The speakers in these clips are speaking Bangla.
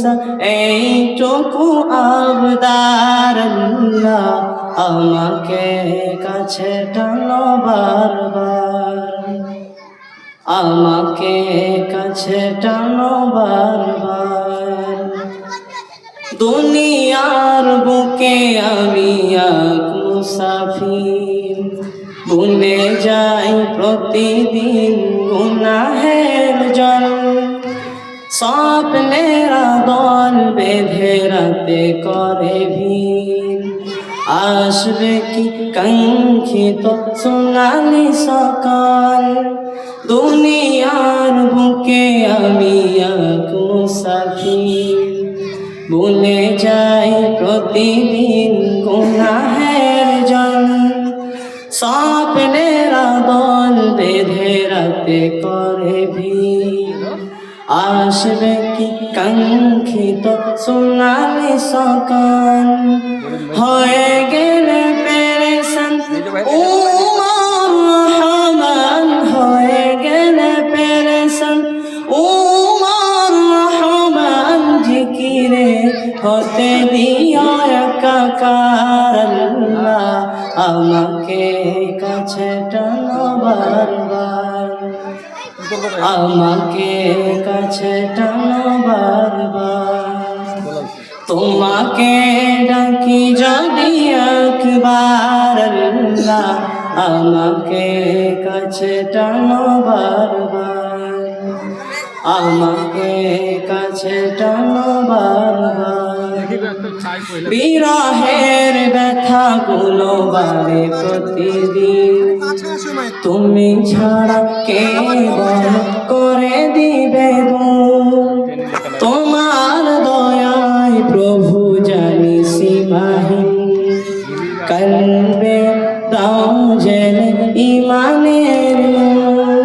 সা এইটুকু আবদার আমাকে কাছে টানো বারবার। আমাকে কাছে টানো বারবার। দুনিয়ার বুকে আমি এক মুসাফির। ভুলে যাই প্রতিদিন গুনাহের জল স্বপ্নেরা দল বেঁধে রাতে করে ভিড়। আসবে কি কাঙ্ক্ষিত সোনালি সকাল? দুনিয়ার বুকে আমি এক মুসাফির ভুলে যাই প্রতিদিন গুনাহের জল। স্বপ্নেরা দল বেঁধে রাতে করে ভিড়। আসবে কি কাঙ্ক্ষিত সোনালি সকাল? হয়ে গেলে পেরেশান, উমর রহমান হয়ে গেলে পেরেশান, উমর রহমান জিকিরে হতে দিও একাকার আমাকে কাছে টানো বারবার। আমাকে কাছে টানো বারবার। তোমাকে ডাকি যদি একবার আল্লাহ আমাকে কাছে টানো বারবার। আমাকে কাছে টানো বারবার। বিরহের ব্যথা গুলো বারে প্রতিদিন। তুমি ছাড়া কে করে দিবে তোমার দয়ায় প্রভু জানি সীমাহীন। কলবে দাও জেলে ইমানের নূর।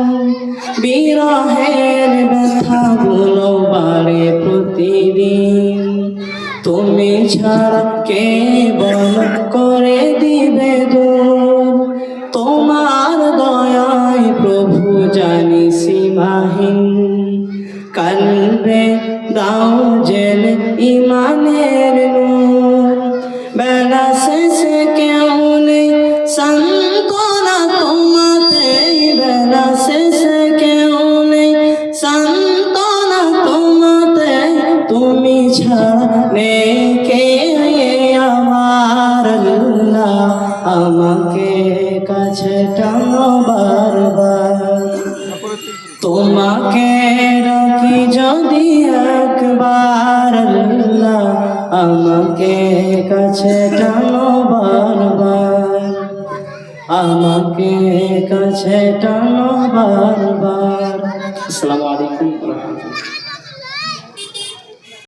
বিরহের ব্যথা গুলো বাড়ে প্রতিদিন। তুমি ছাড়া কে বল জানি সীমাহীন কালবে দাও জেল ইমানের নূর। বেলা শেষে কেউ নেই সান্ত্বনা তোমাতে? বেলা শেষে কেউ নেই সান্ত্বনা তোমাতে? তুমি ছাড়া কে আমার আমাকে কাছে টানো বারবার। তোমাকে রাখি যদি একবার আল্লাহ আমাকে কাছে টানো বারবার। আমাকে কাছে টানো বারবার। আসসালামু আলাইকুম